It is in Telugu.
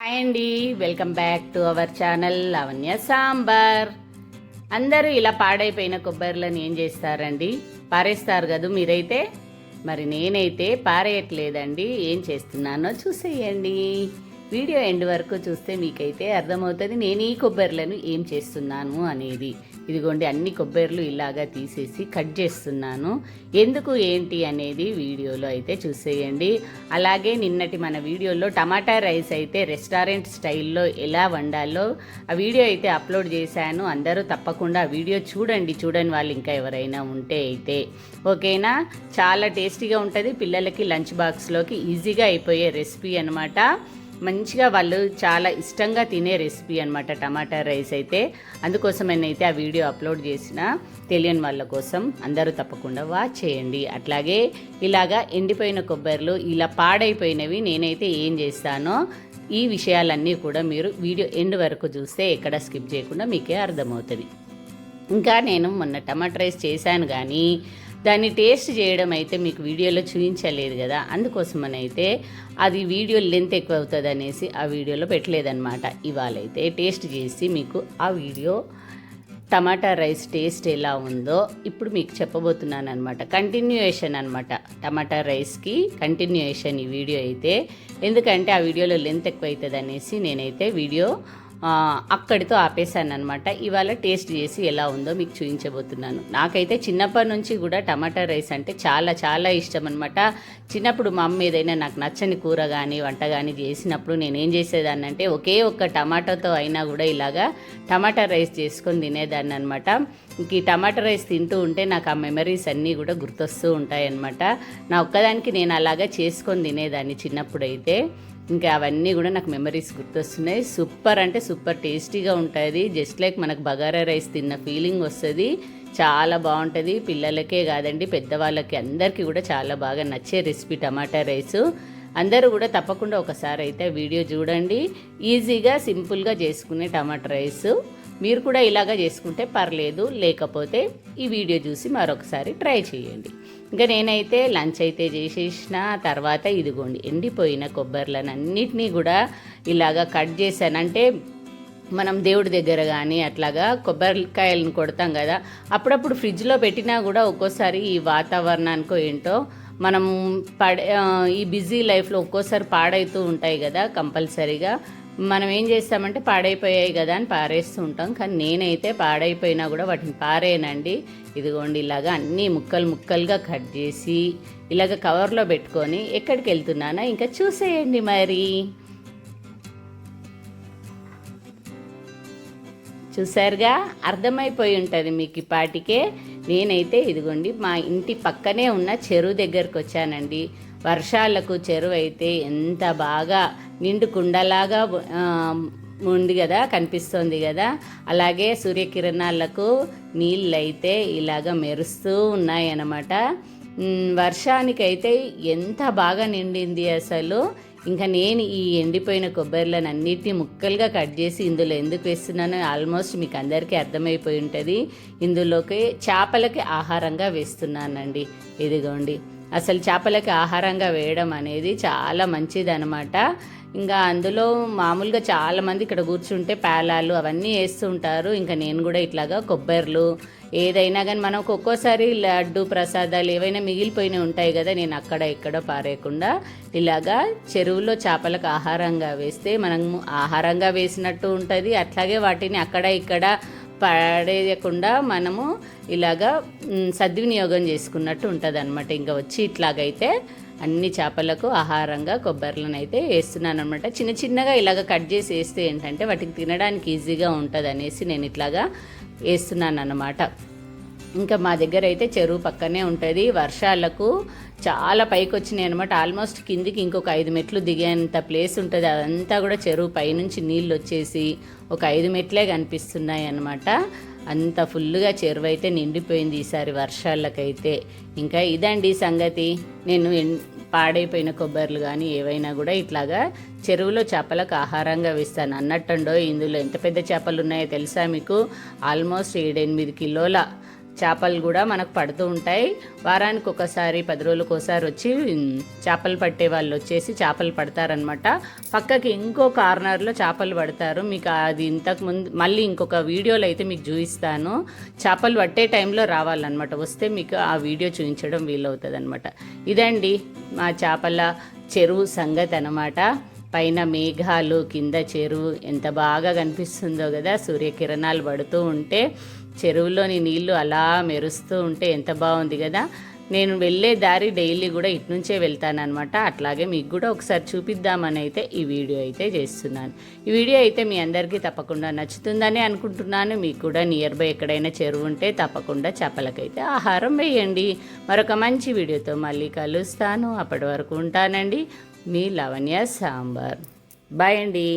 హాయ్ అండి welcome back to our channel Lavanya sambar అందరూ ఇలా పాడైపోయిన కొబ్బరిలను ఏం చేస్తారండి? పారేస్తారు కదా మీరైతే? మరి నేనైతే పారేయట్లేదండి ఏం చేస్తున్నానో చూసేయండి. వీడియో ఎండ్ వరకు చూస్తే మీకైతే అర్థమవుతుంది నేను ఈ కొబ్బరిలను ఏం చేస్తున్నాను అనేది. ఇదిగోండి అన్ని కొబ్బరిలు ఇలాగా తీసేసి కట్ చేస్తున్నాను. ఎందుకు ఏంటి అనేది వీడియోలో అయితే చూసేయండి. అలాగే నిన్నటి మన వీడియోలో టమాటా రైస్ అయితే రెస్టారెంట్ స్టైల్లో ఎలా వండాలో ఆ వీడియో అయితే అప్లోడ్ చేశాను. అందరూ తప్పకుండా ఆ వీడియో చూడండి చూడని వాళ్ళు ఇంకా ఎవరైనా ఉంటే అయితే. ఓకేనా? చాలా టేస్టీగా ఉంటుంది. పిల్లలకి లంచ్ బాక్స్లోకి ఈజీగా అయిపోయే రెసిపీ అనమాట మంచిగా వాళ్ళు చాలా ఇష్టంగా తినే రెసిపీ అనమాట టమాటా రైస్ అయితే. అందుకోసమేనైతే ఆ వీడియో అప్లోడ్ చేసిన తెలియని వాళ్ళ కోసం అందరూ తప్పకుండా వాచ్ చేయండి. అట్లాగే ఇలాగా ఎండిపోయిన కొబ్బరిలు ఇలా పాడైపోయినవి నేనైతే ఏం చేస్తానో ఈ విషయాలన్నీ కూడా మీరు వీడియో ఎండ్ వరకు చూస్తే ఎక్కడ స్కిప్ చేయకుండా మీకే అర్థమవుతుంది. ఇంకా నేను మొన్న టమాటా రైస్ చేశాను కానీ దాన్ని టేస్ట్ చేయడం అయితే మీకు వీడియోలో చూపించలేదు కదా. అందుకోసమనైతే అది వీడియో లెంత్ ఎక్కువ అవుతుంది అనేసి ఆ వీడియోలో పెట్టలేదన్నమాట. ఇవాళైతే టేస్ట్ చేసి మీకు ఆ వీడియో టమాటా రైస్ టేస్ట్ ఎలా ఉందో ఇప్పుడు మీకు చెప్పబోతున్నాను అనమాట కంటిన్యూయేషన్ అనమాట టమాటా రైస్కి కంటిన్యూయేషన్ ఈ వీడియో అయితే. ఎందుకంటే ఆ వీడియోలో లెంత్ ఎక్కువ అవుతుంది అనేసి నేనైతే వీడియో అక్కడితో ఆపేశాను అనమాట ఇవాళ టేస్ట్ చేసి ఎలా ఉందో మీకు చూపించబోతున్నాను నాకైతే చిన్నప్పటి నుంచి కూడా టమాటా రైస్ అంటే చాలా చాలా ఇష్టం అనమాట చిన్నప్పుడు మా అమ్మ ఏదైనా నాకు నచ్చని కూర కానీ వంట కానీ చేసినప్పుడు నేను ఏం చేసేదాన్ని అంటే ఒకే ఒక్క టమాటాతో అయినా కూడా ఇలాగా టమాటా రైస్ చేసుకొని తినేదాన్ని అనమాట ఇంక ఈ టమాటా రైస్ తింటూ ఉంటే నాకు ఆ మెమరీస్ అన్నీ కూడా గుర్తొస్తూ ఉంటాయన్నమాట. నా ఒక్కదానికి నేను అలాగా చేసుకొని తినేదాన్ని చిన్నప్పుడైతే. ఇంకా అవన్నీ కూడా నాకు మెమరీస్ గుర్తొస్తున్నాయి. సూపర్ అంటే సూపర్ టేస్టీగా ఉంటుంది. జస్ట్ లైక్ మనకు బగారా రైస్ తిన్న ఫీలింగ్ వస్తుంది. చాలా బాగుంటుంది. పిల్లలకే కాదండి పెద్దవాళ్ళకి అందరికీ కూడా చాలా బాగా నచ్చే రెసిపీ టమాటా రైస్. అందరూ కూడా తప్పకుండా ఒకసారి అయితే వీడియో చూడండి. ఈజీగా సింపుల్గా చేసుకునే టమాటా రైస్. మీరు కూడా ఇలాగా చేసుకుంటే పర్లేదు లేకపోతే ఈ వీడియో చూసి మరొకసారి ట్రై చేయండి. ఇంకా నేనైతే లంచ్ అయితే చేసేసిన తర్వాత ఇదిగోండి ఎండిపోయిన కొబ్బరిలనన్నిటినీ కూడా ఇలాగా కట్ చేశాను. అంటే మనం దేవుడి దగ్గర కానీ అట్లాగా కొబ్బరికాయలను కొడతాం కదా అప్పుడప్పుడు ఫ్రిడ్జ్లో పెట్టినా కూడా ఒక్కోసారి ఈ వాతావరణానికో ఏంటో మనం పడే ఈ బిజీ లైఫ్లో ఒక్కోసారి పాడైతూ ఉంటాయి కదా కంపల్సరీగా. మనం ఏం చేస్తామంటే పాడైపోయాయి కదా అని పారేస్తూ ఉంటాం. కానీ నేనైతే పాడైపోయినా కూడా వాటిని పారేయనండి ఇదిగోండి ఇలాగా అన్నీ ముక్కలు ముక్కలుగా కట్ చేసి ఇలాగ కవర్లో పెట్టుకొని ఎక్కడికి వెళ్తున్నానా? ఇంకా చూసేయండి మరి. చూసారుగా? అర్థమైపోయి ఉంటుంది మీకు ఈ పాటికే. నేనైతే ఇదిగోండి మా ఇంటి పక్కనే ఉన్న చెరువు దగ్గరకు వచ్చానండి. వర్షాలకు చెరువైతే ఎంత బాగా నిండు కుండలాగా ఉంది కదా కనిపిస్తోంది కదా. అలాగే సూర్యకిరణాలకు నీళ్ళు అయితే ఇలాగ మెరుస్తూ ఉన్నాయన్నమాట. వర్షానికైతే ఎంత బాగా నిండింది అసలు. ఇంకా నేను ఈ ఎండిపోయిన కొబ్బరిలను అన్నిటిని ముక్కలుగా కట్ చేసి ఇందులో ఎందుకు వేస్తున్నానో ఆల్మోస్ట్ మీకు అందరికీ అర్థమైపోయి ఉంటుంది. ఇందులోకి చేపలకి ఆహారంగా వేస్తున్నానండి. ఇదిగోండి. అసలు చేపలకి ఆహారంగా వేయడం అనేది చాలా మంచిది అనమాట ఇంకా అందులో మామూలుగా చాలామంది ఇక్కడ కూర్చుంటే పేలాలు అవన్నీ వేస్తూ ఉంటారు. ఇంకా నేను కూడా ఇట్లాగా కొబ్బరిలు ఏదైనా కానీ మనకు ఒక్కోసారి లడ్డు ప్రసాదాలు ఏవైనా మిగిలిపోయినవి ఉంటాయి కదా నేను అక్కడ ఇక్కడ పారేయకుండా ఇలాగా చెరువులో చేపలకు ఆహారంగా వేస్తే మనం ఆహారంగా వేసినట్టు ఉంటుంది. అట్లాగే వాటిని అక్కడ ఇక్కడ పడేయకుండా మనము ఇలాగా సద్వినియోగం చేసుకున్నట్టు ఉంటుంది అనమాట ఇంకా వచ్చి ఇట్లాగైతే అన్ని చేపలకు ఆహారంగా కొబ్బరిలను అయితే వేస్తున్నాను అనమాట చిన్న చిన్నగా ఇలాగ కట్ చేసి వేస్తే ఏంటంటే వాటికి తినడానికి ఈజీగా ఉంటుంది అనేసి నేను ఇట్లాగా వేస్తున్నాను అనమాట ఇంకా మా దగ్గర అయితే చెరువు పక్కనే ఉంటుంది. వర్షాలకు చాలా పైకి వచ్చినాయి అనమాట ఆల్మోస్ట్ కిందికి ఇంకొక ఐదు మెట్లు దిగేంత ప్లేస్ ఉంటుంది. అదంతా కూడా చెరువు పైనుంచి నీళ్ళు వచ్చేసి ఒక ఐదు మెట్లే కనిపిస్తున్నాయి అనమాట అంత ఫుల్గా చెరువు అయితే నిండిపోయింది ఈసారి వర్షాలకైతే. ఇంకా ఇదండి సంగతి. నేను పాడైపోయిన కొబ్బరిలు కానీ ఏవైనా కూడా ఇట్లాగా చెరువులో చేపలకు ఆహారంగా వేస్తాను. అన్నట్టుండో ఇందులో ఎంత పెద్ద చేపలు ఉన్నాయో తెలుసా మీకు? ఆల్మోస్ట్ ఏడెనిమిది కిలోల చేపలు కూడా మనకు పడుతూ ఉంటాయి. వారానికి ఒకసారి పది రోజులకు ఒకసారి వచ్చి చేపలు పట్టే వాళ్ళు వచ్చేసి చేపలు పడతారనమాట పక్కకి ఇంకో కార్నర్లో చేపలు పడతారు. మీకు అది ఇంతకు ముందు మళ్ళీ ఇంకొక వీడియోలో అయితే మీకు చూపిస్తాను. చేపలు పట్టే టైంలో రావాలన్నమాట. వస్తే మీకు ఆ వీడియో చూపించడం వీలవుతుంది అనమాట ఇదండి మా చేపల చెరువు సంగతి అనమాట పైన మేఘాలు కింద చెరువు ఎంత బాగా కనిపిస్తుందో కదా. సూర్యకిరణాలు పడుతూ ఉంటే చెరువులోని నీళ్ళు అలా మెరుస్తూ ఉంటే ఎంత బాగుంది కదా. నేను వెళ్ళే దారి డైలీ కూడా ఇటు నుంచే వెళ్తానమాట అట్లాగే మీకు కూడా ఒకసారి చూపిద్దామని అయితే ఈ వీడియో అయితే చేస్తున్నాను. ఈ వీడియో అయితే మీ అందరికీ తప్పకుండా నచ్చుతుందని అనుకుంటున్నాను. మీకు కూడా నియర్ బై ఎక్కడైనా చెరువు ఉంటే తప్పకుండా చేపలకైతే ఆహారం వేయండి. మరొక మంచి వీడియోతో మళ్ళీ కలుస్తాను. అప్పటి వరకు ఉంటానండి. మీ లవణ్య సాంబార్. బాయ్ అండి.